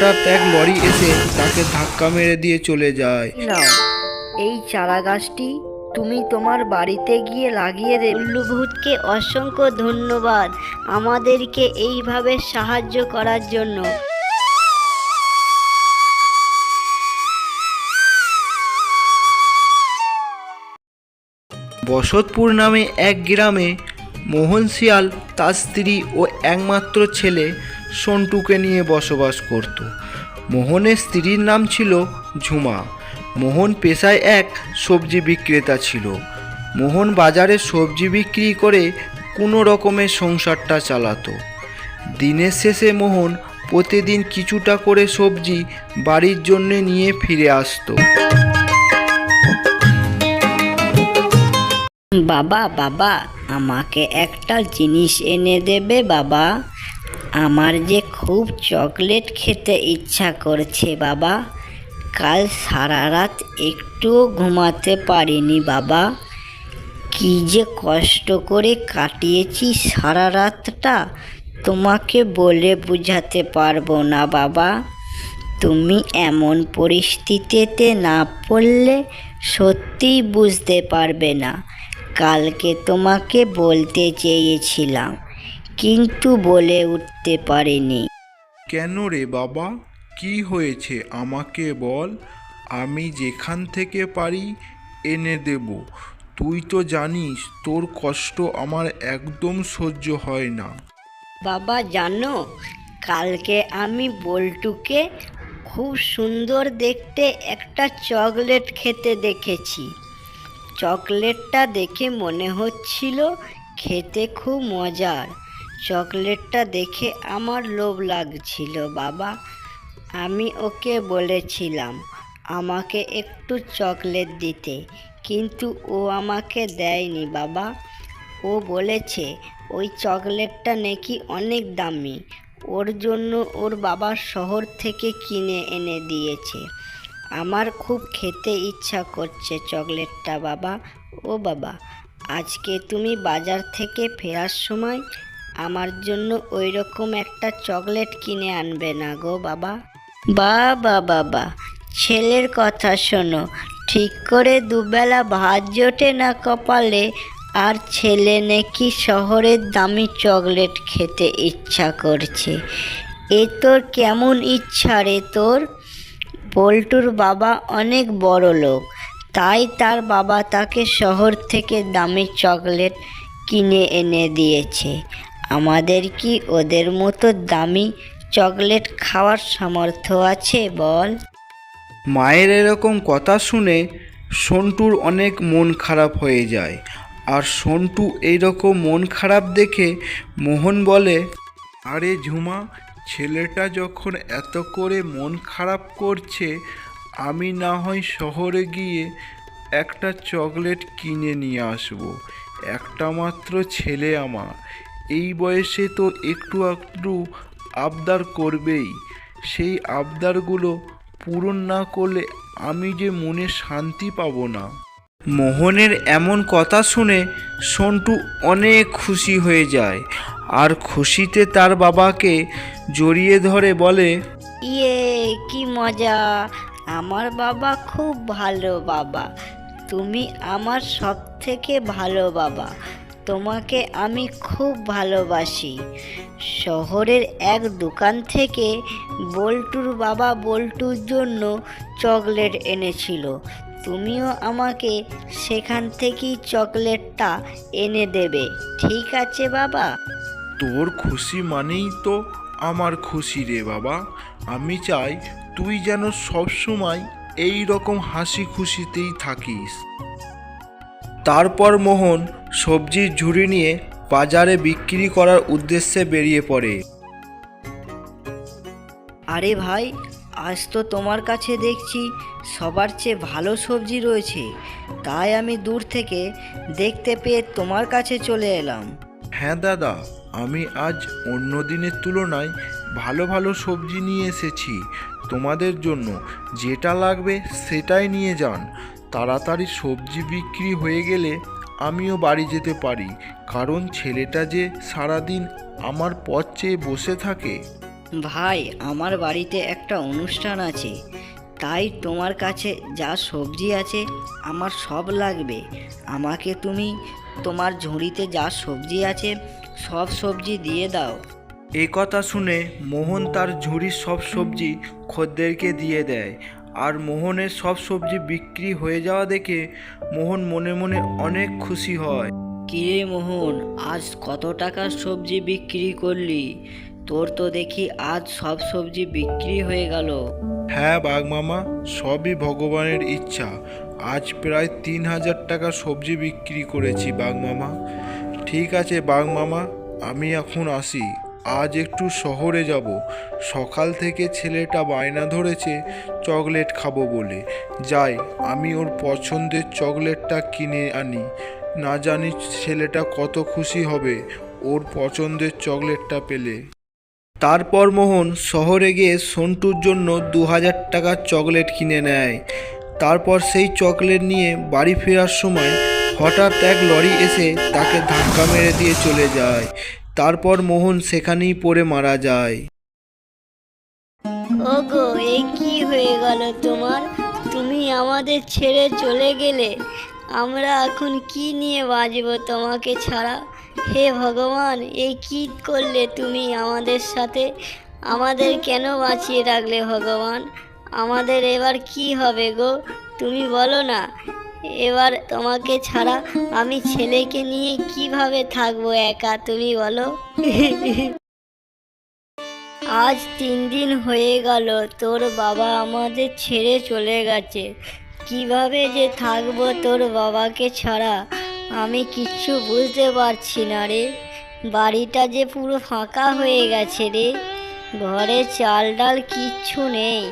হঠাৎ এক লরি এসে তাকে ধাক্কা মেরে দিয়ে চলে যায়। নাও এই চারা গাছটি তুমি তোমার বাড়িতে গিয়ে লাগিয়ে দেবে। উল্লুভূতকে অসংখ্য ধন্যবাদ আমাদেরকে এইভাবে সাহায্য করার জন্য। বসতপুর নামে এক গ্রামে মোহন শিয়াল তার স্ত্রী ও একমাত্র ছেলে সন্টুকে নিয়ে বসবাস করত। মোহনের স্ত্রীর নাম ছিল ঝুমা। মোহন পেশায় এক সবজি বিক্রেতা ছিল। মোহন বাজারে সবজি বিক্রি করে কোনো রকমের সংসারটা চালাতো। দিনের শেষে মোহন প্রতিদিন কিছুটা করে সবজি বাড়ির জন্যে নিয়ে ফিরে আসতো। বাবা বাবা, আমাকে একটা জিনিস এনে দেবে বাবা? আমার যে খুব চকলেট খেতে ইচ্ছা করছে বাবা, কাল সারা রাত একটুও ঘুমাতে পারিনি বাবা। কি যে কষ্ট করে কাটিয়েছি সারা রাতটা তোমাকে বলে বুঝাতে পারব না বাবা। তুমি এমন পরিস্থিতিতে না পড়লে সত্যিই বুঝতে পারবে না। কালকে তোমাকে বলতে চেয়েছিলাম। কিন্তু বলে উঠতে পারিনি। কেন রে বাবা? কি হয়েছে? আমাকে বল। আমি যেখান থেকে পারি এনে দেব। তুই তো জানিস তোর কষ্ট আমার একদম সহ্য হয় না। বাবা জানো কালকে আমি বল্টুকে খুব সুন্দর দেখতে একটা চকলেট খেতে দেখেছি। চকলেটটা দেখে মনে হচ্ছিল খেতে খুব মজার। চকলেটটা দেখে আমার লোভ লাগছিল, বাবা। আমি ওকে বলেছিলাম, আমাকে একটু চকলেট দিতে। কিন্তু ও আমাকে দেয়নি, বাবা। ও বলেছে, ওই চকলেটটা নাকি অনেক দামি। ওর জন্য ওর বাবা শহর থেকে কিনে এনে দিয়েছে। আমার খুব খেতে ইচ্ছা করছে চকলেটটা, বাবা। ও বাবা, আজকে তুমি বাজার থেকে ফেরার সময় আমার জন্য ওই রকম একটা চকলেট কিনে আনবে না গো বাবা। বাবা বাবা ছেলের কথা শোনো, ঠিক করে দুবেলা ভাত জোটে না কপালে, আর ছেলে নাকি শহরের দামি চকলেট খেতে ইচ্ছা করছে। এ তোর কেমন ইচ্ছা রে তোর? বল্টুর বাবা অনেক বড় লোক, তাই তার বাবা তাকে শহর থেকে দামি চকলেট কিনে এনে দিয়েছে। আমাদের কি ওদের মতো দামি চকলেট খাওয়ার সামর্থ্য আছে, বল? মায়ের এরকম কথা শুনে সন্টুর অনেক মন খারাপ হয়ে যায়। আর সন্টু এইরকম মন খারাপ দেখে মোহন বলে, আরে ঝুমা, ছেলেটা যখন এত করে মন খারাপ করছে, আমি না হয় শহরে গিয়ে একটা চকলেট কিনে নিয়ে আসব। একটা মাত্র ছেলে আমার। এই বয়সে তো একটু একটু আবদার করবেই। সেই আবদারগুলো পূরণ না করলে আমি যে মনে শান্তি পাবো না। মোহনের এমন কথা শুনে সন্টু অনেক খুশি হয়ে যায় আর খুশিতে তার বাবাকে জড়িয়ে ধরে বলে ইয়ে কি মজা। আমার বাবা খুব ভালো বাবা। তুমি আমার সব থেকে ভালো বাবা। তোমাকে আমি খুব ভালোবাসি। শহরের এক দোকান থেকে বল্টুর বাবা বল্টুর জন্য চকলেট এনেছিল। তুমিও আমাকে সেখান থেকেই চকলেটটা এনে দেবে, ঠিক আছে বাবা? তোর খুশি মানেই তো আমার খুশি রে বাবা। আমি চাই তুই যেন সবসময় এই রকম হাসি খুশিতেই থাকিস। তারপর মোহন সবজির ঝুড়ি নিয়ে বাজারে বিক্রি করার উদ্দেশ্যে বেরিয়ে পড়ে। আরে ভাই আজ তো তোমার কাছে দেখছি সবার চেয়ে ভালো সবজি রয়েছে। তাই আমি দূর থেকে দেখতে পেয়ে তোমার কাছে চলে এলাম। হ্যাঁ দাদা আমি আজ অন্য দিনের তুলনায় ভালো ভালো সবজি নিয়ে এসেছি। তোমাদের জন্য যেটা লাগবে সেটাই নিয়ে যান। তাড়াতাড়ি সবজি বিক্রি হয়ে গেলে আমিও বাড়ি যেতে পারি কারণ ছেলেটা যে সারাদিন আমার পথ চেয়ে বসে থাকে। ভাই আমার বাড়িতে একটা অনুষ্ঠান আছে। তাই তোমার কাছে যা সবজি আছে আমার সব লাগবে। আমাকে তুমি তোমার ঝুড়িতে যা সবজি আছে সব সবজি দিয়ে দাও। এ কথা শুনে মোহন তার ঝুড়ির সব সবজি খদ্দেরকে দিয়ে দেয়। আর মোহনের সব সবজি বিক্রি হয়ে যাওয়া দেখে মোহন মনে মনে অনেক খুশি হয়। কিরে মোহন আজ কত টাকার সবজি বিক্রি করলি? তোর তো দেখি আজ সব সবজি বিক্রি হয়ে গেল। হ্যাঁ বাঘ মামা সবই ভগবানের ইচ্ছা। আজ প্রায় তিন হাজার টাকা সবজি বিক্রি করেছি বাঘ মামা। ঠিক আছে বাঘ মামা আমি এখন আসি। আজ একটু শহরে যাব। সকাল থেকে ছেলেটা বায়না ধরেছে, চকলেট খাব বলে। যাই, আমি ওর পছন্দের চকলেটটা কিনে আনি। না জানি ছেলেটা কত খুশি হবে ওর পছন্দের চকলেটটা পেলে। তারপর মোহন শহরে গিয়ে সন্টুর জন্য দু হাজার টাকার চকলেট কিনে নেয়। তারপর সেই চকলেট নিয়ে বাড়ি ফেরার সময় হঠাৎ এক লরি এসে তাকে ধাক্কা মেরে দিয়ে চলে যায়। তারপর মোহন সেখানেই পড়ে মারা যায়। ওগো এই কি হয়ে গেল তোমার? তুমি আমাদের ছেড়ে চলে গেলে আমরা এখন কি নিয়ে বাঁচবো তোমাকে ছাড়া? হে ভগবান এই কি করলে তুমি আমাদের সাথে? আমাদের কেন বাঁচিয়ে রাখলে ভগবান? আমাদের এবার কি হবে গো? তুমি বলো না। এবার তোমাকে ছাড়া আমি ছেলেকে নিয়ে কীভাবে থাকব একা, তুমি বলো? আজ তিন দিন হয়ে গেল, তোর বাবা আমাদের ছেড়ে চলে গেছে। কীভাবে যে থাকব তোর বাবাকে ছাড়া, আমি কিচ্ছু বুঝতে পারছি না রে। বাড়িটা যে পুরো ফাঁকা হয়ে গেছে রে। ঘরে চাল ডাল কিচ্ছু নেই।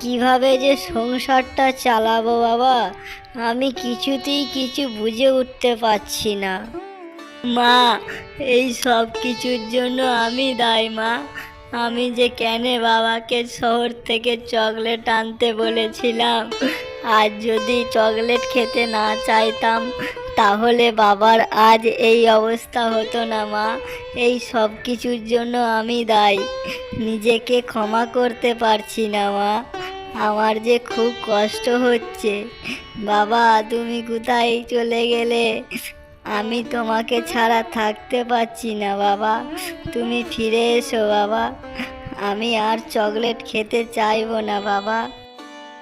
কীভাবে যে সংসারটা চালাবো বাবা? আমি কিছুতেই কিছু বুঝে উঠতে পারছি না। মা, এই সব কিছুর জন্য আমি দায়, মা। আমি যে কেন বাবাকে শহর থেকে চকলেট আনতে বলেছিলাম আজ যদি চকলেট খেতে না চাইতাম, তাহলে বাবার আজ এই অবস্থা হতো না মা। এই সব কিছুর জন্য আমি দায়ী। নিজেকে ক্ষমা করতে পারছি না মা। আমার যে খুব কষ্ট হচ্ছে। বাবা, তুমি কোথায় চলে গেলে? আমি তোমাকে ছাড়া থাকতে পারছি না বাবা। তুমি ফিরে এসো বাবা। আমি আর চকলেট খেতে চাইব না বাবা।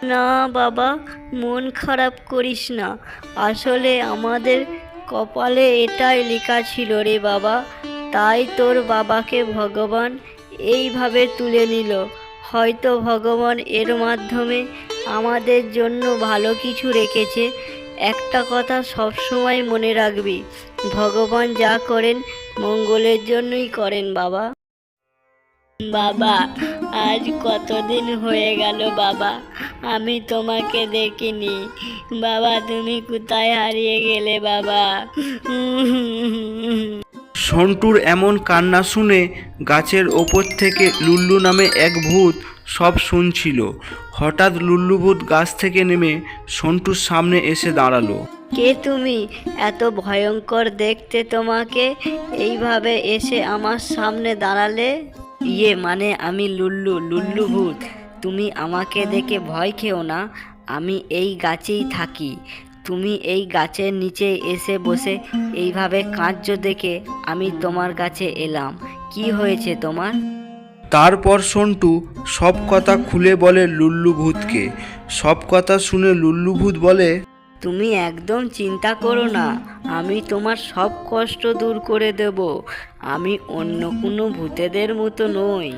না বাবা, মন খারাপ করিস না। আসলে আমাদের কপালে এটাই লেখা ছিল রে বাবা। তাই তোর বাবাকে ভগবান এইভাবে তুলে নিল। হয়তো ভগবান এর মাধ্যমে আমাদের জন্য ভালো কিছু রেখেছে। একটা কথা সবসময় মনে রাখবি, ভগবান যা করেন মঙ্গলের জন্যই করেন বাবা। বাবা আজ কতদিন হয়ে গেল বাবা? আমি তোমাকে দেখিনি। বাবা তুমি কোথায় হারিয়ে গেলে বাবা? সন্টুর এমন কান্না শুনে গাছের ওপর থেকে লুল্লু নামে এক ভূত সব শুনছিল। হঠাৎ লুল্লু ভূত গাছ থেকে নেমে সন্টুর সামনে এসে দাঁড়াল। কে তুমি? এত ভয়ঙ্কর দেখতে তোমাকে। এইভাবে এসে আমার সামনে দাঁড়ালে? ইয়ে মানে আমি লুল্লু লুল্লু ভূত। তুমি আমাকে দেখে ভয় খেও না, আমি এই গাছেই থাকি। তুমি এই গাছের নিচে এসে বসে এইভাবে কাঁদছো দেখে আমি তোমার কাছে এলাম। কি হয়েছে তোমার? তারপর সন্টু সব কথা খুলে বলে লুল্লু ভূতকে। সব কথা শুনে লুল্লু ভূত বলে তুমি একদম চিন্তা করো না। আমি তোমার সব কষ্ট দূর করে দেব। আমি অন্য কোনো ভূতেদের মতো নই।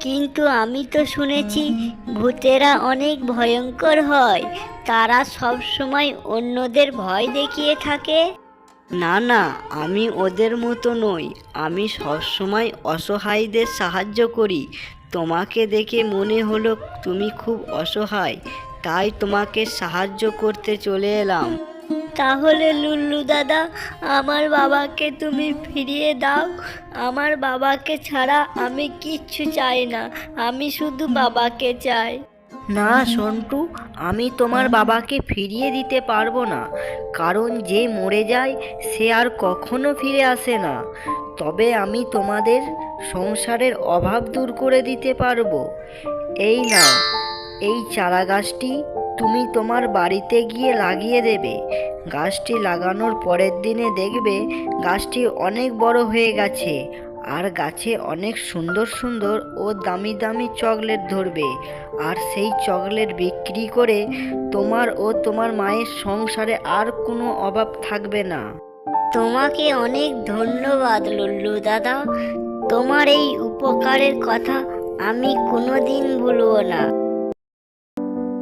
কিন্তু আমি তো শুনেছি ভূতেরা অনেক ভয়ঙ্কর হয়। তারা সব সময় অন্যদের ভয় দেখিয়ে থাকে। না না আমি ওদের মতো নই। আমি সবসময় অসহায়দের সাহায্য করি। তোমাকে দেখে মনে হলো তুমি খুব অসহায়। তাই তোমাকে সাহায্য করতে চলে এলাম। তাহলে লুল্লু দাদা আমার বাবাকে তুমি ফিরিয়ে দাও। আমার বাবাকে ছাড়া আমি কিচ্ছু চাই না আমি শুধু বাবাকে চাই। না সন্টু আমি তোমার বাবাকে ফিরিয়ে দিতে পারব না। কারণ যে মরে যায় সে আর কখনো ফিরে আসে না। তবে আমি তোমাদের সংসারের অভাব দূর করে দিতে পারব। এই নাও। এই চারা গাছটি তুমি তোমার বাড়িতে গিয়ে লাগিয়ে দেবে। গাছটি লাগানোর পরের দিনে দেখবে গাছটি অনেক বড় হয়ে গেছে আর গাছে অনেক সুন্দর সুন্দর ও দামি দামি চকলেট ধরবে। আর সেই চকলেট বিক্রি করে তোমার ও তোমার মায়ের সংসারে আর কোনো অভাব থাকবে না। তোমাকে অনেক ধন্যবাদ, লুল্লু দাদা। তোমার এই উপকারের কথা আমি কোনোদিন ভুলবো না।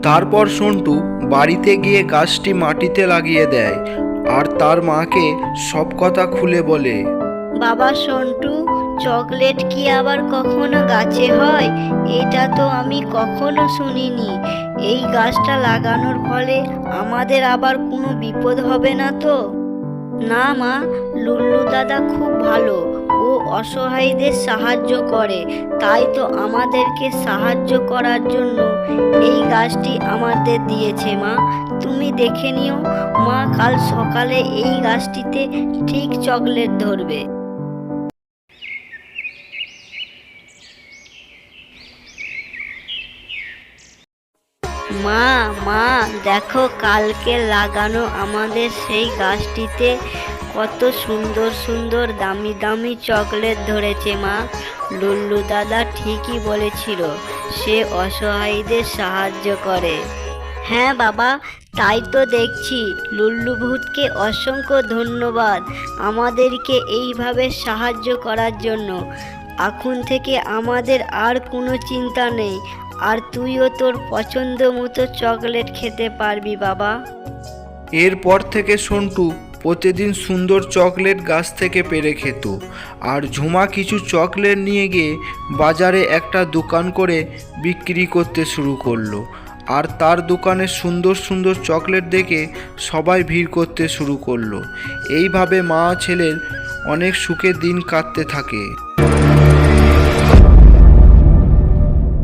তারপর সন্টু বাড়িতে গিয়ে গাছটি মাটিতে লাগিয়ে দেয় আর তার মাকে সব কথা খুলে বলে। বাবা সন্টু, চকলেট কি আবার কখনো গাছে হয়? এটা তো আমি কখনো শুনিনি। এই গাছটা লাগানোর ফলে আমাদের আবার কোনো বিপদ হবে না তো? না মা, লুল্লু দাদা খুব ভালো। অসহায়দের সাহায্য করে, তাই তো আমাদেরকে সাহায্য করার জন্য এই গাছটি আমাদের দিয়েছে মা। তুমি দেখে নিও, মা কাল সকালে এই গাছটিতে ঠিক চকলেট ধরবে। মা মা, দেখো কালকে লাগানো আমাদের সেই গাছটিতে কত সুন্দর সুন্দর দামি দামি চকলেট ধরেছে মা। লুল্লু দাদা ঠিকই বলেছিল, সে অসহায়দের সাহায্য করে। হ্যাঁ বাবা, তাই তো দেখছি, লুল্লু ভূতকে অসংখ্য ধন্যবাদ আমাদেরকে এইভাবে সাহায্য করার জন্য। এখন থেকে আমাদের আর কোনো চিন্তা নেই, আর তুইও তোর পছন্দ মতো চকলেট খেতে পারবি বাবা। এরপর থেকে সন্টু প্রতিদিন সুন্দর চকলেট গাছ থেকে পেরে খেত। আর ঝুমা কিছু চকলেট নিয়ে গিয়ে বাজারে একটা দোকান করে বিক্রি করতে শুরু করল। আর তার দোকানে সুন্দর সুন্দর চকলেট দেখে সবাই ভিড় করতে শুরু করল। এইভাবে মা ছেলের অনেক সুখে দিন কাটতে থাকে।